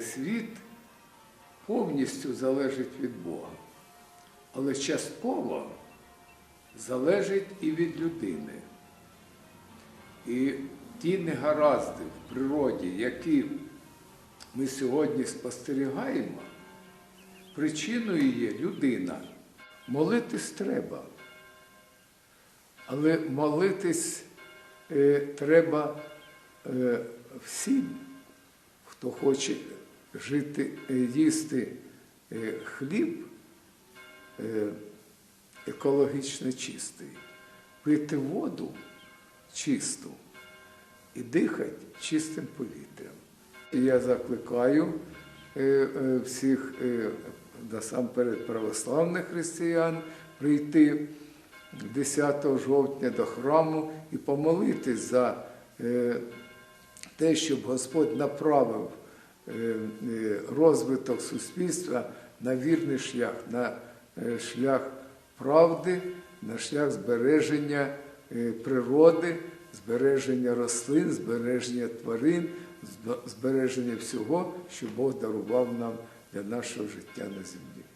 Світ повністю залежить від Бога, але частково залежить і від людини. І ті негаразди в природі, які ми сьогодні спостерігаємо, причиною є людина. Молитись треба. Але молитись е, треба е, всім, хто хоче жити, е, їсти е, хліб е, екологічно чистий, пити воду чисту і дихати чистим повітрям. Я закликаю всіх насамперед православних християн прийти 10 жовтня до храму і помолитись за те, щоб Господь направив розвиток суспільства на вірний шлях, на е, шлях правди, на шлях збереження е, природи, збереження рослин, збереження тварин, збереження всього, що Бог дарував нам для нашого життя на землі.